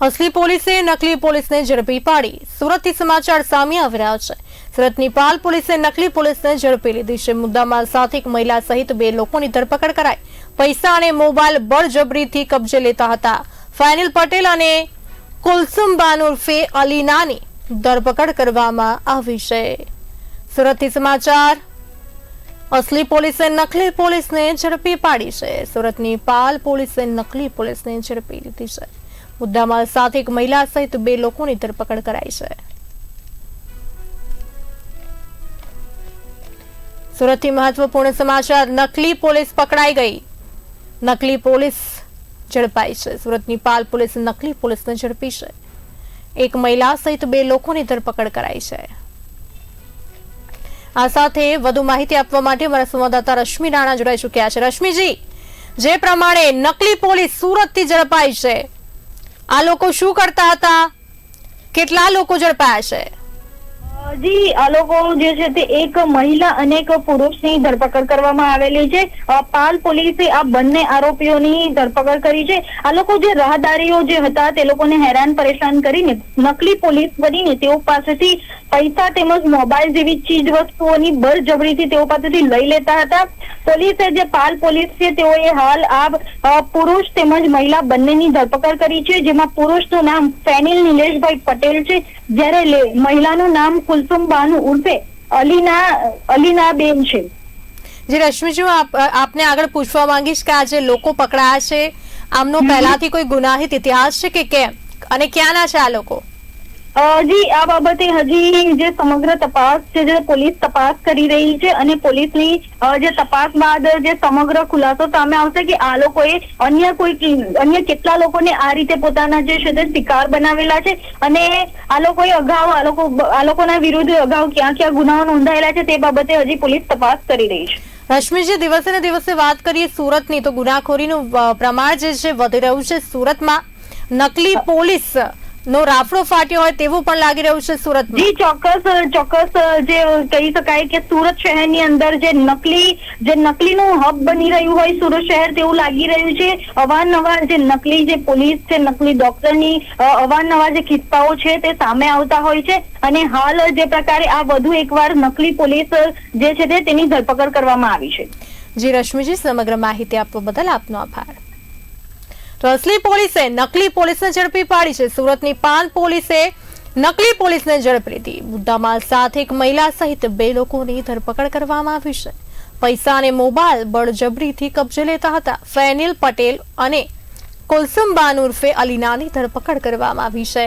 અસલી પોલીસે નકલી પોલીસને ઝડપી પાડી. સુરતથી સમાચાર સામે આવી રહ્યા છે. સુરતની પાલ પોલીસે નકલી પોલીસને ઝડપી લીધી છે. મુદ્દામાં સાથે મહિલા સહિત બે લોકોની ધરપકડ કરાઈ. પૈસા અને મોબાઈલ બળજબરીથી કબજે લેતા હતા. ફાઇનલ પટેલ અને કુલસુમ બાનુર ફે અલીનાની ધરપકડ કરવામાં આવી છે. સુરતથી સમાચાર, અસલી પોલીસે નકલી પોલીસને ઝડપી પાડી છે. સુરતની પાલ પોલીસે નકલી પોલીસને ઝડપી લીધી છે. મુદ્દામાલ સાથે એક મહિલા સહિત બે લોકોની ધરપકડ કરાઈ છે. સુરતથી મહત્વપૂર્ણ સમાચાર, નકલી પોલીસ પકડાઈ ગઈ. નકલી પોલીસ ઝડપાઈ છે. સુરતની પાલ પોલીસ નકલી પોલીસને ઝડપી છે. એક મહિલા સહિત બે લોકોની ધરપકડ કરાઈ છે. આ સાથે વધુ માહિતી આપવા માટે અમારા સંવાદદાતા રશ્મિ રાણા જોડાઈ ચુક્યા છે. રશ્મિજી, જે પ્રમાણે નકલી પોલીસ સુરતથી ઝડપાઈ છે આ લોકો શું કરતા હતા? કેટલા લોકો ઝડપાયા છે? જી, આ લોકો જે છે તે એક મહિલા અને એક પુરુષની ધરપકડ કરવામાં આવેલી છે. પાલ પોલીસે આ બંને આરોપીઓની ધરપકડ કરી છે. આ લોકો જે રાહદારીઓ જે હતા તે લોકોને હેરાન પરેશાન કરીને નકલી પોલીસ બનીને તેઓ પાસેથી પૈસા તેમજ મોબાઈલ જેવી ચીજ વસ્તુઓની બળજબરીથી તેઓ પાસેથી લઈ લેતા હતા. પોલીસે જે પાલ પોલીસ છે તેઓએ હાલ આ પુરુષ તેમજ મહિલા બંનેની ધરપકડ કરી છે, જેમાં પુરુષનું નામ ફેનિલ નિલેશભાઈ પટેલ છે. જ્યારે મહિલાનું નામ કુલસુમ બાનુ ઉર્ફે અલીના અલીના બેન છે. જે રશ્મિજી હું આપ આપને આગળ પૂછવા માંગીશ કે આજે લોકો પકડાયા છે. આમનો પહેલાથી કોઈ ગુનાહિત ઇતિહાસ છે કે કેમ? અને ક્યાંના છે આ લોકો? જી, આ બાબતે હજી જે સમગ્ર તપાસ છે, જે પોલીસ તપાસ કરી રહી છે અને પોલીસની જે તપાસ બાદ જે સમગ્ર ખુલાસો સામે આવશે કે આ લોકોએ અન્ય કોઈ અન્ય કેટલા લોકોને આ રીતે પોતાના જે છે તે શિકાર બનાવેલા છે અને આ લોકોએ અગાઉ, આ લોકો, આ લોકોના વિરુદ્ધ અગાઉ ક્યાં ક્યાં ગુનાઓ નોંધાયેલા છે તે બાબતે હજી પોલીસ તપાસ કરી રહી છે. રશ્મિજી દિવસે ને દિવસે વાત કરીએ સુરતની, તો ગુનાખોરીનું પ્રમાણ જે છે વધી રહ્યું છે. સુરતમાં નકલી પોલીસ નો રાફડો ફાટ્યો હોય તેવું પણ લાગી રહ્યું છે સુરત જી ચોક્કસ ચોક્કસ જે કહી શકાય કે સુરત શહેરની અંદર જે નકલી જે નકલીનું હબ બની રહ્યું હોય સુરત શહેર તેવું લાગી રહ્યું છે. અવારનવાર જે નકલી જે પોલીસ છે નકલી ડોક્ટરની અવારનવાર જે કિસ્સાઓ છે તે સામે આવતા હોય છે. અને હાલ જે પ્રકારે આ વધુ એકવાર નકલી પોલીસ જે છે તે તેની ધરપકડ કરવામાં આવી છે. જી રશ્મિજી સમગ્ર માહિતી આપવા બદલ આપનો આભાર. તો પોલીસે નકલી પોલીસને ઝડપી પાડી છે. સુરતની પાન પોલીસે નકલી પોલીસને ઝડપી લીધી. મુદ્દામાલ સાથે એક મહિલા સહિત બે લોકોની ધરપકડ કરવામાં આવી છે. પૈસા અને મોબાઈલ બળજબરીથી કબજે લેતા હતા. ફેનિલ પટેલ અને કોલસમ બાન ઉર્ફે અલીનાની ધરપકડ કરવામાં આવી છે.